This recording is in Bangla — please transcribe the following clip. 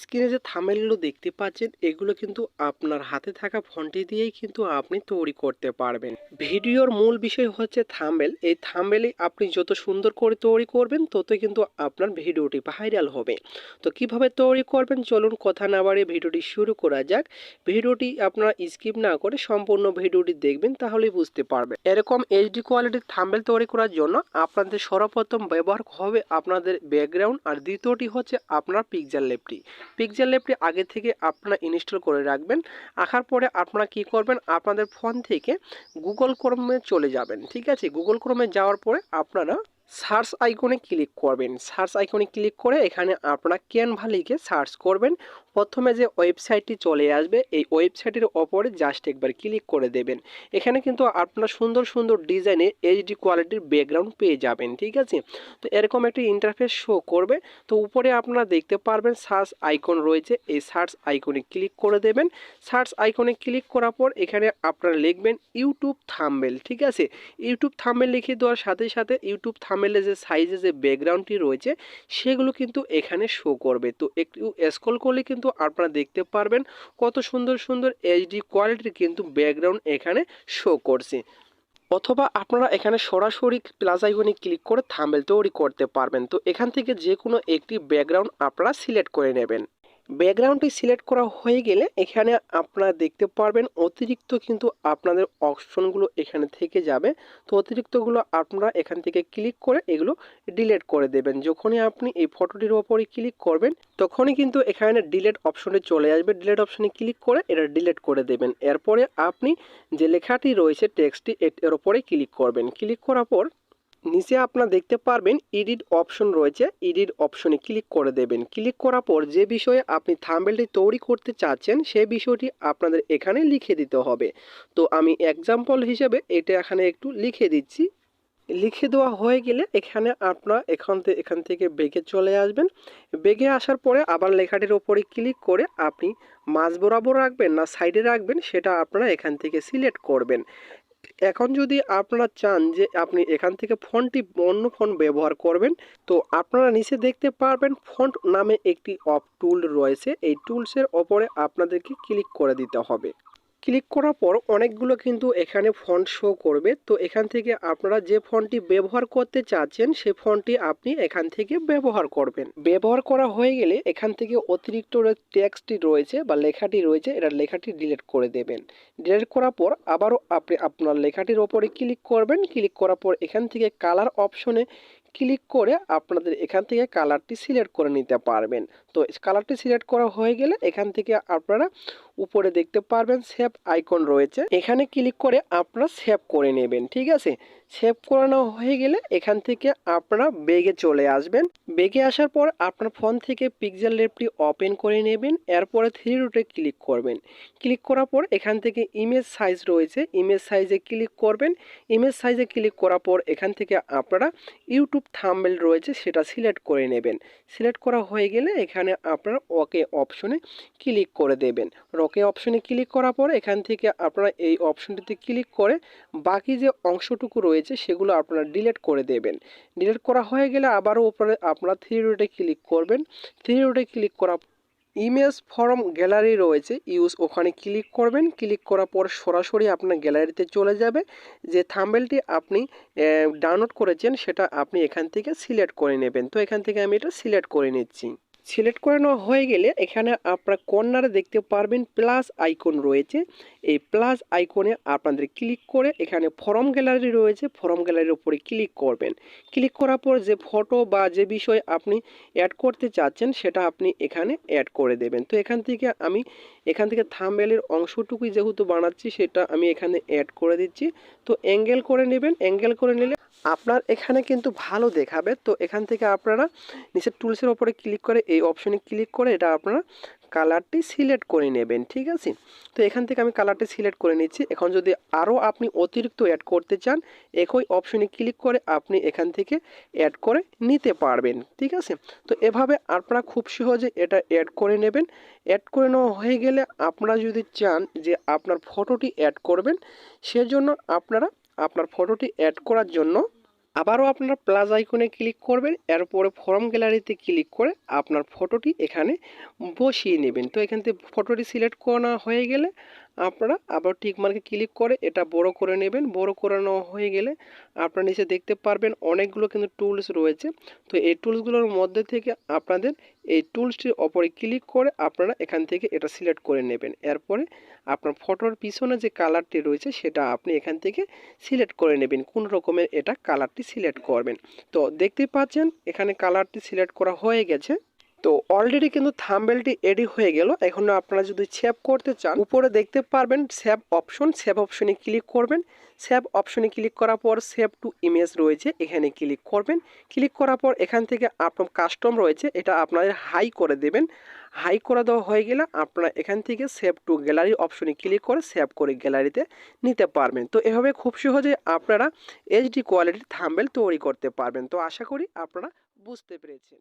স্ক্রিনে যে থামেলগুলো দেখতে পাচ্ছেন, এগুলো কিন্তু আপনার হাতে থাকা ফোনটি দিয়েই কিন্তু আপনি তৈরি করতে পারবেন। ভিডিওর মূল বিষয় হচ্ছে থাম্বেল এই থাম্বেলে আপনি যত সুন্দর করে তৈরি করবেন, ততই কিন্তু আপনার ভিডিওটি ভাইরাল হবে। তো কীভাবে তৈরি করবেন? চলুন কথা না বাড়িয়ে ভিডিওটি শুরু করা যাক। ভিডিওটি আপনারা স্কিপ না করে সম্পূর্ণ ভিডিওটি দেখবেন, তাহলেই বুঝতে পারবেন। এরকম এইচডি কোয়ালিটির থাম্বেল তৈরি করার জন্য আপনাদের সর্বপ্রথম ব্যবহার হবে আপনাদের ব্যাকগ্রাউন্ড, আর দ্বিতীয়টি হচ্ছে আপনার পিকচার লেপটি পিকচার ল্যাবটি আগে থেকে আপনারা ইনস্টল করে রাখবেন। রাখার পরে আপনারা কি করবেন? আপনাদের ফোন থেকে গুগল ক্রোমে চলে যাবেন, ঠিক আছে? গুগল ক্রমে যাওয়ার পরে আপনারা সার্চ আইকনে ক্লিক করবেন। সার্চ আইকনে ক্লিক করে এখানে আপনারা ক্যানভা লিখে সার্চ করবেন। প্রথমে যে ওয়েবসাইটটি চলে আসবে, এই ওয়েবসাইটের ওপরে জাস্ট একবার ক্লিক করে দেবেন। এখানে কিন্তু আপনারা সুন্দর সুন্দর ডিজাইনের এইচডি কোয়ালিটির ব্যাকগ্রাউন্ড পেয়ে যাবেন, ঠিক আছে? তো এরকম একটি ইন্টারফেস শো করবে। তো উপরে আপনারা দেখতে পারবেন সার্চ আইকন রয়েছে, এই সার্চ আইকনে ক্লিক করে দেবেন। সার্চ আইকনে ক্লিক করার পর এখানে আপনারা লিখবেন ইউটিউব থাম্বেল ঠিক আছে? ইউটিউব থাম্বেল লিখে দেওয়ার সাথে সাথে ইউটিউব থাম্বেলে যে সাইজে যে ব্যাকগ্রাউন্ডটি রয়েছে, সেগুলো কিন্তু এখানে শো করবে। তো একটু স্ক্রল করলে কিন্তু আপনারা দেখতে পারবেন কত সুন্দর সুন্দর এইচডি কোয়ালিটির কিন্তু ব্যাকগ্রাউন্ড এখানে শো করছে। অথবা আপনারা এখানে সরাসরি প্লাস আইকনে ক্লিক করে থাম্বেল তৈরি করতে পারবেন। তো এখান থেকে যে কোনো একটি ব্যাকগ্রাউন্ড আপনারা সিলেক্ট করে নেবেন। ব্যাকগ্রাউন্ডটি সিলেক্ট করা হয়ে গেলে এখানে আপনারা দেখতে পারবেন অতিরিক্ত কিন্তু আপনাদের অপশনগুলো এখানে থেকে যাবে। তো অতিরিক্তগুলো আপনারা এখান থেকে ক্লিক করে এগুলো ডিলেট করে দেবেন। যখনই আপনি এই ফটোটির ওপরে ক্লিক করবেন, তখনই কিন্তু এখানে ডিলেট অপশনে চলে আসবে। ডিলেট অপশনে ক্লিক করে এটা ডিলেট করে দেবেন। এরপরে আপনি যে লেখাটি রয়েছে টেক্সটটি এর ওপরে ক্লিক করবেন। ক্লিক করার পর নিচে আপনারা দেখতে পারবেন এডিট অপশন রয়েছে। এডিট অপশনে ক্লিক করে দেবেন। ক্লিক করার পর যে বিষয়ে আপনি থাম্বেলটি তৈরি করতে চাচ্ছেন সেই বিষয়টি আপনাদের এখানে লিখে দিতে হবে। তো আমি এক্সাম্পল হিসেবে এটা এখানে একটু লিখে দিচ্ছি। লিখে দেওয়া হয়ে গেলে এখানে আপনারা এখান থেকে এখান থেকে বেগে চলে আসবেন। বেগে আসার পরে আবার লেখাটির ওপরে ক্লিক করে আপনি মাঝ বরাবর রাখবেন না সাইডে রাখবেন, সেটা আপনারা এখান থেকে সিলেক্ট করবেন। এখন যদি আপনারা চান যে আপনি এখান থেকে ফোনটি অন্য ফোন ব্যবহার করবেন, তো আপনারা নিচে দেখতে পারবেন ফন্ট নামে একটি অফ টুল রয়েছে। এই টুলসের ওপরে আপনাদেরকে ক্লিক করে দিতে হবে। ক্লিক করার পর অনেকগুলো কিন্তু এখানে ফন্ট শো করবে। তো এখান থেকে আপনারা যে ফন্টটি ব্যবহার করতে চাচ্ছেন সেই ফন্টটি আপনি এখান থেকে ব্যবহার করবেন। ব্যবহার করা হয়ে গেলে এখান থেকে অতিরিক্ত টেক্সটটি রয়েছে বা লেখাটি রয়েছে, এটা লেখাটি ডিলিট করে দেবেন। ডিলিট করার পর আবারও আপনি আপনার লেখাটির ওপরে ক্লিক করবেন। ক্লিক করার পর এখান থেকে কালার অপশনে ক্লিক করে আপনাদের এখান থেকে কালারটি সিলেক্ট করে নিতে পারবেন। তো কালারটি সিলেক্ট করা হয়ে গেলে এখান থেকে আপনারা উপরে দেখতে পারবেন সেভ আইকন রয়েছে। এখানে ক্লিক করে আপনারা সেভ করে নেবেন, ঠিক আছে? সেভ করানো হয়ে গেলে এখান থেকে আপনারা বেগে চলে আসবেন। বেগে আসার পর আপনার ফোন থেকে পিকজার ল্যাবটি ওপেন করে নেবেন, এরপরে থ্রি রুটে ক্লিক করবেন। ক্লিক করার পর এখান থেকে ইমেজ সাইজ রয়েছে ইমেজ সাইজে ক্লিক করবেন। ইমেজ সাইজে ক্লিক করার পর এখান থেকে আপনারা ইউটিউব থাম্বেল রয়েছে, সেটা সিলেক্ট করে নেবেন। সিলেক্ট করা হয়ে গেলে এখানে আপনারা ওকে অপশনে ক্লিক করে দেবেন। ওকে অপশনে ক্লিক করার পর এখান থেকে আপনারা এই অপশনটিতে ক্লিক করে বাকি যে অংশটুকু রয়েছে সেগুলো আপনারা ডিলেট করে দেবেন। ডিলেট করা হয়ে গেলে আবারও উপরে আপনারা থ্রি রোডে ক্লিক করবেন। থ্রি রোডে ক্লিক করা ইমেজ ফর্ম গ্যালারি রয়েছে ইউজ ওখানে ক্লিক করবেন। ক্লিক করার পর সরাসরি আপনার গ্যালারিতে চলে যাবে। যে থাম্বেলটি আপনি ডাউনলোড করেছেন সেটা আপনি এখান থেকে সিলেক্ট করে নেবেন। তো এখান থেকে আমি এটা সিলেক্ট করে নিচ্ছি। সিলেক্ট করে নেওয়া হয়ে গেলে এখানে আপনার কর্নারে দেখতে পারবেন প্লাস আইকন রয়েছে। এই প্লাস আইকনে আপনাদের ক্লিক করে এখানে ফর্ম গ্যালারি রয়েছে ফর্ম গ্যালারির উপরে ক্লিক করবেন। ক্লিক করার পর যে ফটো বা যে বিষয় আপনি অ্যাড করতে চাচ্ছেন সেটা আপনি এখানে অ্যাড করে দেবেন। তো এখান থেকে আমি, এখান থেকে থামবেলের অংশটুকুই যেহেতু বানাচ্ছি সেটা আমি এখানে অ্যাড করে দিচ্ছি। তো অ্যাঙ্গেল করে নেবেন অ্যাঙ্গেল করে নিলে আপনার এখানে কিন্তু ভালো দেখাবে। তো এখান থেকে আপনারা নিচের টুলসের ওপরে ক্লিক করে এই অপশনে ক্লিক করে এটা আপনারা কালারটি সিলেক্ট করে নেবেন, ঠিক আছে? তো এখান থেকে আমি কালারটি সিলেক্ট করে নিচ্ছি। এখন যদি আরও আপনি অতিরিক্ত অ্যাড করতে চান, একই অপশনে ক্লিক করে আপনি এখান থেকে অ্যাড করে নিতে পারবেন, ঠিক আছে? তো এভাবে আপনারা খুব সহজে এটা অ্যাড করে নেবেন। অ্যাড করে নেওয়া হয়ে গেলে আপনারা যদি চান যে আপনার ফটোটি অ্যাড করবেন, সেজন্য আপনারা আপনার ফটোটি অ্যাড করার জন্য আবারও আপনার প্লাস আইকনে ক্লিক করবেন, এরপরে ফর্ম গ্যালারিতে ক্লিক করে আপনার ফটোটি এখানে বসিয়ে নেবেন। তো এখান থেকে ফটোটি সিলেক্ট করা হয়ে গেলে আপনারা আবার টিক মার্কে ক্লিক করে এটা বড় করে নেবেন। বড় করে নেওয়া হয়ে গেলে আপনারা নিচে দেখতে পারবেন অনেকগুলো কিন্তু টুলস রয়েছে। তো এই টুলসগুলোর মধ্যে থেকে আপনাদের এই টুলসটির ওপরে ক্লিক করে আপনারা এখান থেকে এটা সিলেক্ট করে নেবেন। এরপরে আপনার ফটোর পিছনে যে কালারটি রয়েছে সেটা আপনি এখান থেকে সিলেক্ট করে নেবেন। কোন রকমের এটা কালারটি সিলেক্ট করবেন। তো দেখতে পাচ্ছেন এখানে কালারটি সিলেক্ট করা হয়ে গেছে। তো অলরেডি কিন্তু থাম্বেলটি এডি হয়ে গেল। এখন আপনারা যদি সেভ করতে চান, উপরে দেখতে পারবেন সেভ অপশন সেভ অপশনে ক্লিক করবেন। সেভ অপশনে ক্লিক করার পর সেভ টু ইমেজ রয়েছে, এখানে ক্লিক করবেন। ক্লিক করার পর এখান থেকে আপনার কাস্টম রয়েছে, এটা আপনাদের হাই করে দেবেন। হাই করে দেওয়া হয়ে গেলে আপনারা এখান থেকে সেভ টু গ্যালারি অপশনে ক্লিক করে সেভ করে গ্যালারিতে নিতে পারবেন। তো এভাবে খুব সহজে আপনারা এইচডি কোয়ালিটির থাম্বেল তৈরি করতে পারবেন। তো আশা করি আপনারা বুঝতে পেরেছেন।